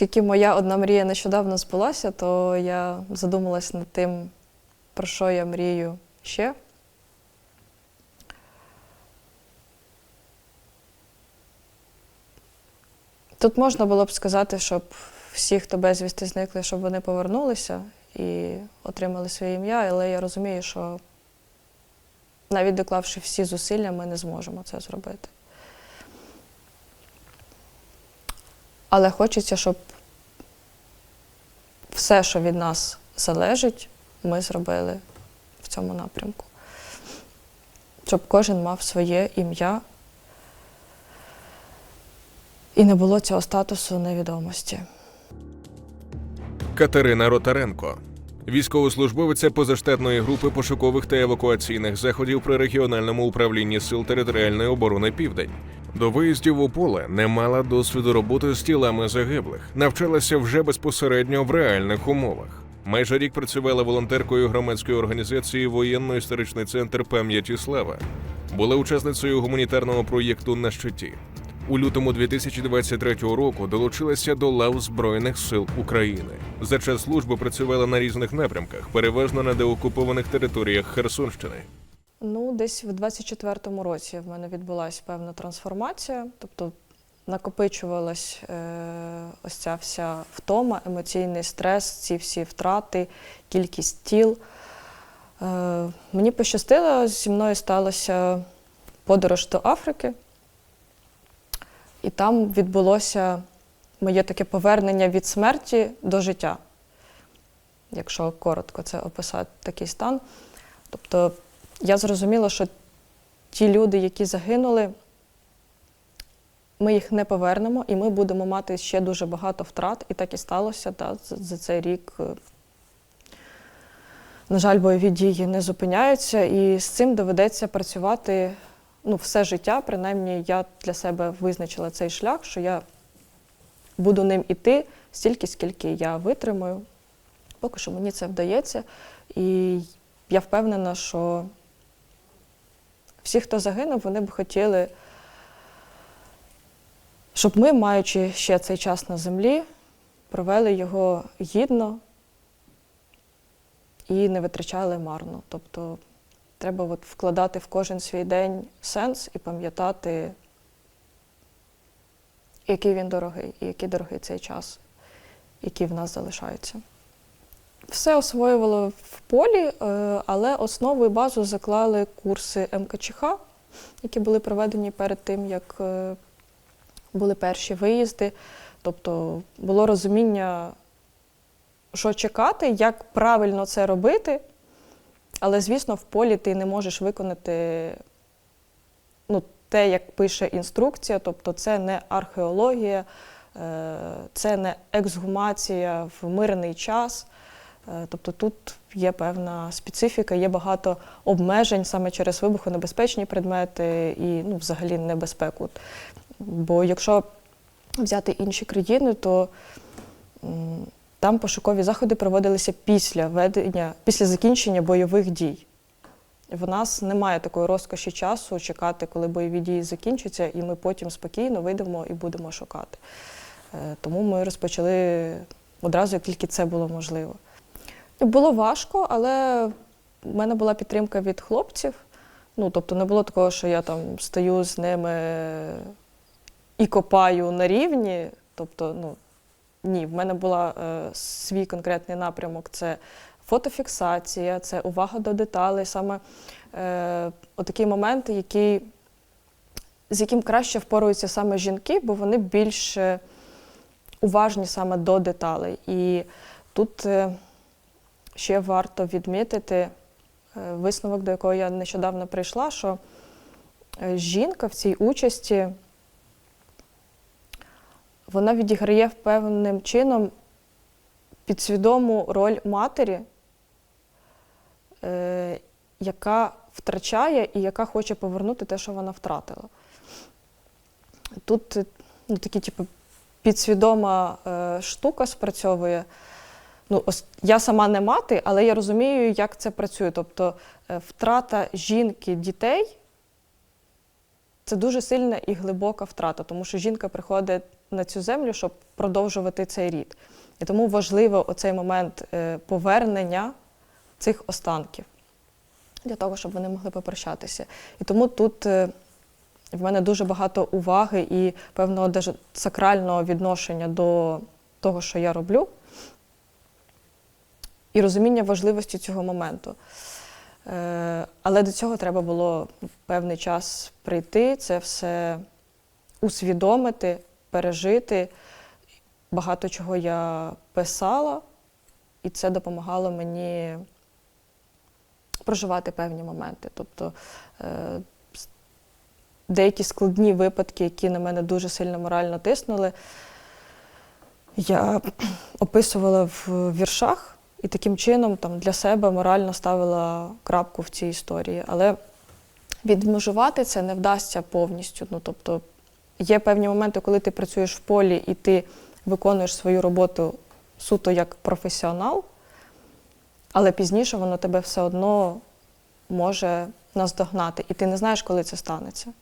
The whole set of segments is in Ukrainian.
Оскільки моя одна мрія нещодавно збулася, то я задумалась над тим, про що я мрію ще. Тут можна було б сказати, щоб всі, хто безвісти зникли, щоб вони повернулися і отримали своє ім'я, але я розумію, що навіть доклавши всі зусилля, ми не зможемо це зробити. Але хочеться, щоб все, що від нас залежить, ми зробили в цьому напрямку. Щоб кожен мав своє ім'я і не було цього статусу невідомості. Катерина Ротаренко, військовослужбовиця позаштатної групи пошукових та евакуаційних заходів при регіональному управлінні сил територіальної оборони Південь. До виїздів у поле не мала досвіду роботи з тілами загиблих, навчалася вже безпосередньо в реальних умовах. Майже рік працювала волонтеркою громадської організації Воєнно-історичний центр пам'яті слава. Була учасницею гуманітарного проєкту на щиті. У лютому 2023 року долучилася до лав Збройних сил України. За час служби працювала на різних напрямках, переважно на деокупованих територіях Херсонщини. Ну, десь в 24-му році в мене відбулася певна трансформація, тобто накопичувалась е, ось ця вся втома, емоційний стрес, ці всі втрати, кількість тіл. Е, мені пощастило, зі мною сталася подорож до Африки, і там відбулося моє таке повернення від смерті до життя, якщо коротко це описати такий стан. Тобто я зрозуміла, що ті люди, які загинули, ми їх не повернемо, і ми будемо мати ще дуже багато втрат. І так і сталося. Да, за, цей рік, е, на жаль, бойові дії не зупиняються, і з цим доведеться працювати ну, все життя. Принаймні, я для себе визначила цей шлях, що я буду ним іти стільки, скільки я витримаю. Поки що мені це вдається. І я впевнена, що всі, хто загинув, вони б хотіли, щоб ми, маючи ще цей час на землі, провели його гідно і не витрачали марно. Тобто треба от вкладати в кожен свій день сенс і пам'ятати, який він дорогий, і який дорогий цей час, який в нас залишається. Все освоювало в полі, е, але основу і базу заклали курси МКЧХ, які були проведені перед тим, як е, були перші виїзди. Тобто було розуміння, що чекати, як правильно це робити. Але, звісно, в полі ти не можеш виконати ну, те, як пише інструкція, тобто це не археологія, е, це не ексгумація в мирний час. Е, Тобто тут є певна специфіка, є багато обмежень саме через вибухонебезпечні предмети і ну, взагалі небезпеку. Бо якщо взяти інші країни, то там пошукові заходи проводилися після ведення, після закінчення бойових дій. В нас немає такої розкоші часу чекати, коли бойові дії закінчаться, і ми потім спокійно вийдемо і будемо шукати. Е, Тому ми розпочали одразу, як тільки це було можливо. Було важко, але в мене була підтримка від хлопців. Ну, тобто не було такого, що я там стою з ними і копаю на рівні. Тобто, ну, ні, в мене був е, свій конкретний напрямок це фотофіксація, це увага до деталей, саме е, отакі моменти, які, з яким краще впоруються саме жінки, бо вони більш е, уважні саме до деталей. І тут е, ще варто відмітити е, висновок, до якого я нещодавно прийшла, що е, жінка в цій участі вона відіграє певним чином підсвідому роль матері, е, яка втрачає і яка хоче повернути те, що вона втратила. Тут ну, такі, типу, підсвідома штука спрацьовує. Ну, ось я сама не мати, але я розумію, як це працює. Тобто е, втрата жінки, дітей це дуже сильна і глибока втрата, тому що жінка приходить на цю землю, щоб продовжувати цей рід. І тому важливо оцей момент е, повернення цих останків для того, щоб вони могли попрощатися. І тому тут е, в мене дуже багато уваги і певного сакрального відношення до того, що я роблю, і розуміння важливості цього моменту. Е, Але до цього треба було певний час прийти, це все усвідомити, пережити. Багато чого я писала, і це допомагало мені проживати певні моменти. Тобто е, деякі складні випадки, які на мене дуже сильно морально тиснули, я описувала в віршах і таким чином там, для себе морально ставила крапку в цій історії. Але відмежувати це не вдасться повністю. Ну, тобто, є певні моменти, коли ти працюєш в полі і ти виконуєш свою роботу суто як професіонал, але пізніше воно тебе все одно може наздогнати, і ти не знаєш, коли це станеться.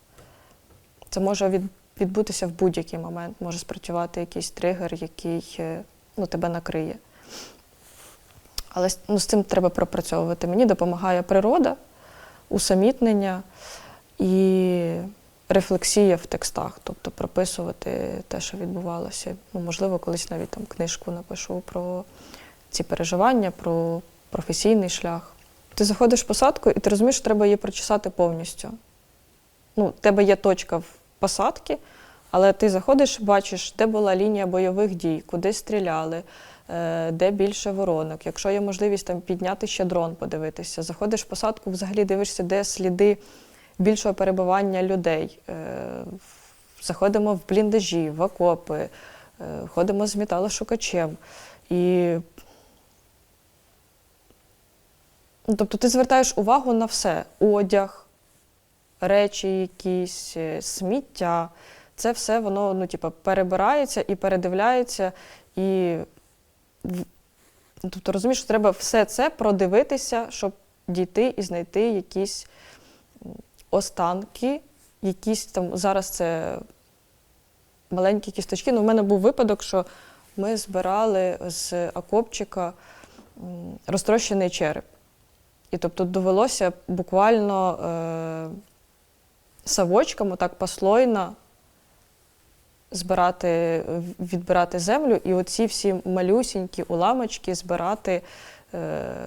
Це може від, відбутися в будь-який момент, може спрацювати якийсь тригер, який е, ну, тебе накриє. Але ну, з цим треба пропрацьовувати. Мені допомагає природа, усамітнення і рефлексія в текстах, тобто прописувати те, що відбувалося. Ну, можливо, колись навіть там книжку напишу про ці переживання, про професійний шлях. Ти заходиш в посадку і ти розумієш, що треба її прочесати повністю. Ну, в тебе є точка в посадки, але ти заходиш, бачиш, де була лінія бойових дій, куди стріляли, де більше воронок. Якщо є можливість там підняти ще дрон, подивитися. Заходиш в посадку, взагалі дивишся, де сліди більшого перебування людей. Е, Заходимо в бліндажі, в окопи, е, ходимо з металошукачем. І Ну, тобто ти звертаєш увагу на все: одяг, речі якісь, е, сміття. Це все воно ну, типу, перебирається і передивляється. І тобто розумієш, що треба все це продивитися, щоб дійти і знайти якісь останки, якісь там зараз це маленькі кісточки. Ну, в мене був випадок, що ми збирали з окопчика розтрощений череп. І тобто довелося буквально е, савочками, так послойно збирати, відбирати землю і оці всі малюсінькі уламочки збирати е,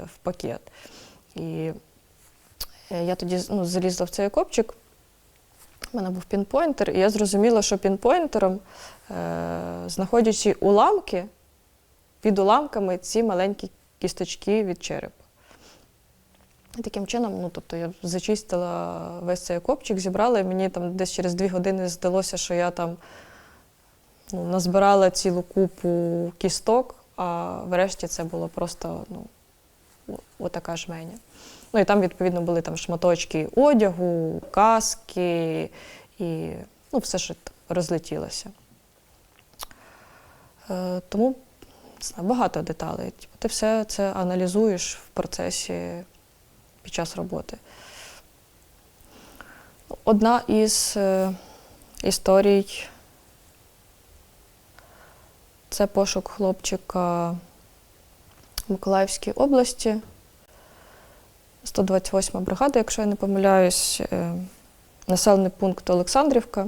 в пакет. І е, я тоді ну, залізла в цей окопчик. У мене був пінпойнтер, і я зрозуміла, що пінпойнтером, е, знаходячи уламки, під уламками ці маленькі кісточки від черепа. І таким чином, ну тобто я зачистила весь цей окопчик, зібрала, і мені там десь через дві години здалося, що я там ну, назбирала цілу купу кісток, а врешті це було просто ну, отака жменя. Ну і там, відповідно, були там шматочки одягу, каски і ну, все, що розлетілося. Е, тому знаю, багато деталей. Типу, Ти все це аналізуєш в процесі під час роботи. Одна із е, історій це пошук хлопчика в Миколаївській області. 128 бригада, якщо я не помиляюсь, е, населений пункт Олександрівка.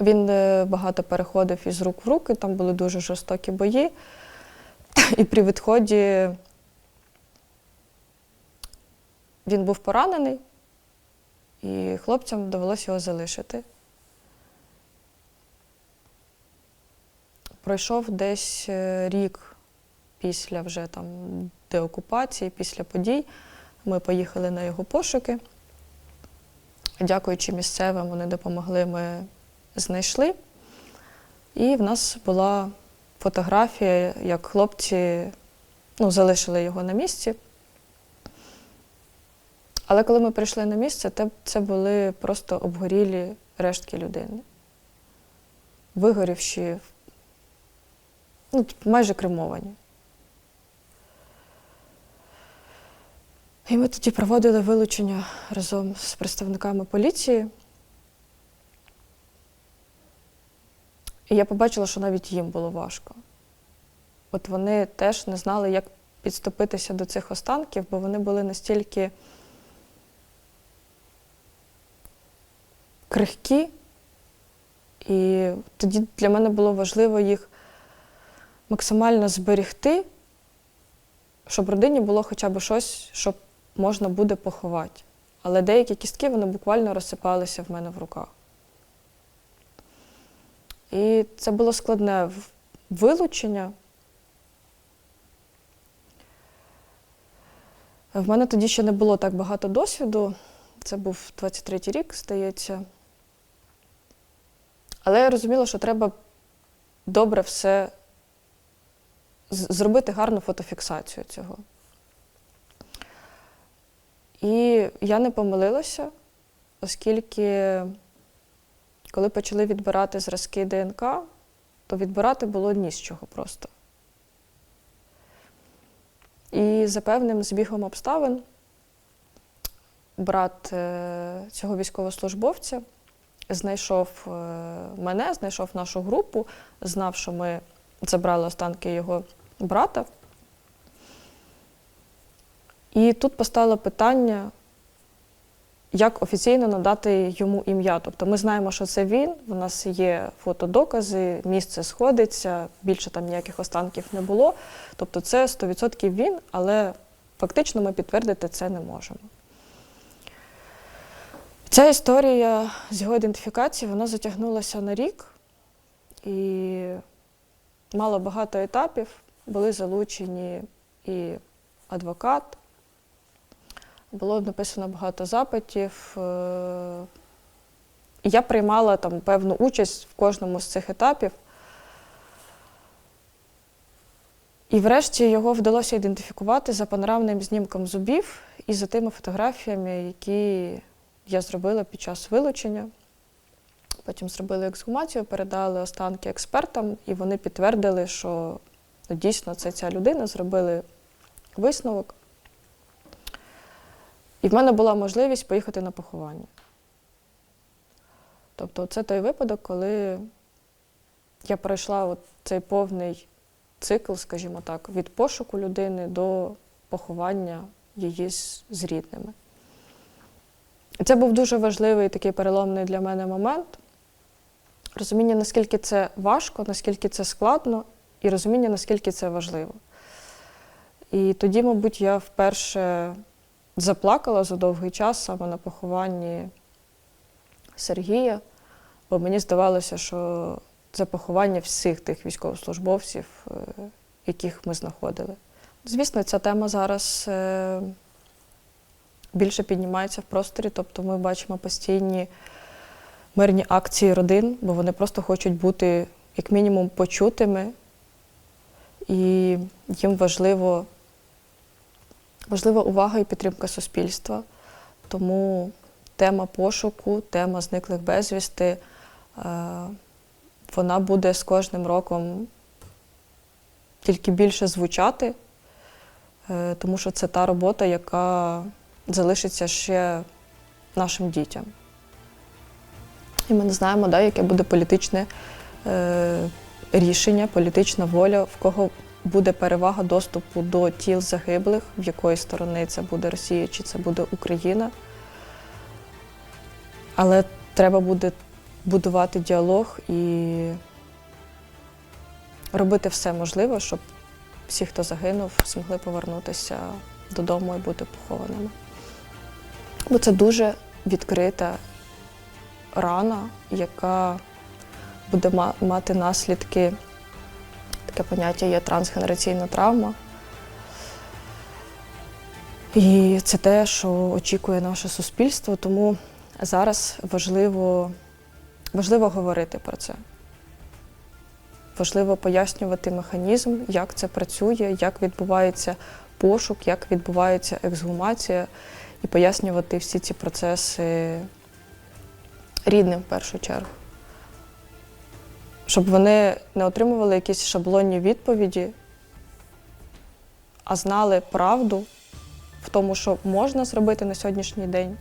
Він е, багато переходив із рук в руки, там були дуже жорстокі бої. І при відході він був поранений, і хлопцям довелося його залишити. Пройшов десь е, рік після вже там деокупації, після подій. Ми поїхали на його пошуки. Дякуючи місцевим, вони допомогли, ми знайшли. І в нас була фотографія, як хлопці ну, залишили його на місці. Але коли ми прийшли на місце, це були просто обгорілі рештки людини. Вигорівші, ну, майже кремовані. І ми тоді проводили вилучення разом з представниками поліції. І я побачила, що навіть їм було важко. От вони теж не знали, як підступитися до цих останків, бо вони були настільки крихкі, і тоді для мене було важливо їх максимально зберегти, щоб родині було хоча б щось, що можна буде поховати. Але деякі кістки вони буквально розсипалися в мене в руках. І це було складне вилучення. В мене тоді ще не було так багато досвіду. Це був 23-й рік, здається. Але я розуміла, що треба добре все зробити гарну фотофіксацію цього. І я не помилилася, оскільки коли почали відбирати зразки ДНК, то відбирати було ні з чого просто. І за певним збігом обставин брат е, цього військовослужбовця знайшов е, мене, знайшов нашу групу, знав, що ми забрали останки його брата. І тут постало питання, як офіційно надати йому ім'я. Тобто ми знаємо, що це він, у нас є фотодокази, місце сходиться, більше там ніяких останків не було. Тобто це 100% він, але фактично ми підтвердити це не можемо. Ця історія з його ідентифікації вона затягнулася на рік і мало багато етапів. Були залучені і адвокат, було написано багато запитів. е, Я приймала там певну участь в кожному з цих етапів. І врешті його вдалося ідентифікувати за панорамним знімком зубів і за тими фотографіями, які я зробила під час вилучення. Потім зробили ексгумацію, передали останки експертам, і вони підтвердили, що ну, дійсно це ця людина, зробили висновок. І в мене була можливість поїхати на поховання. Тобто, це той випадок, коли я пройшла от цей повний цикл, скажімо так, від пошуку людини до поховання її з, з рідними. І це був дуже важливий такий переломний для мене момент. Розуміння, наскільки це важко, наскільки це складно, і розуміння, наскільки це важливо. І тоді, мабуть, я вперше заплакала за довгий час саме на похованні Сергія, бо мені здавалося, що це поховання всіх тих військовослужбовців, е, яких ми знаходили. Звісно, ця тема зараз е, більше піднімається в просторі, тобто ми бачимо постійні мирні акції родин, бо вони просто хочуть бути як мінімум почутими, і їм важливо, важлива увага і підтримка суспільства. Тому тема пошуку, тема зниклих безвісти, е, вона буде з кожним роком тільки більше звучати, е, тому що це та робота, яка залишиться ще нашим дітям. І ми не знаємо, да, яке буде політичне е, рішення, політична воля, в кого буде перевага доступу до тіл загиблих, в якої сторони це буде Росія чи це буде Україна. Але треба буде будувати діалог і робити все можливе, щоб всі, хто загинув, змогли повернутися додому і бути похованими. Бо це дуже відкрита рана, яка буде мати наслідки. Таке поняття є трансгенераційна травма. І це те, що очікує наше суспільство, тому зараз важливо, важливо говорити про це. Важливо пояснювати механізм, як це працює, як відбувається пошук, як відбувається ексгумація, і пояснювати всі ці процеси рідним в першу чергу. Щоб вони не отримували якісь шаблонні відповіді, а знали правду в тому, що можна зробити на сьогоднішній день,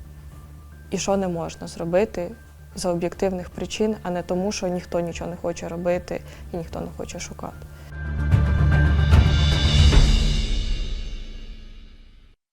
і що не можна зробити за об'єктивних причин, а не тому, що ніхто нічого не хоче робити і ніхто не хоче шукати.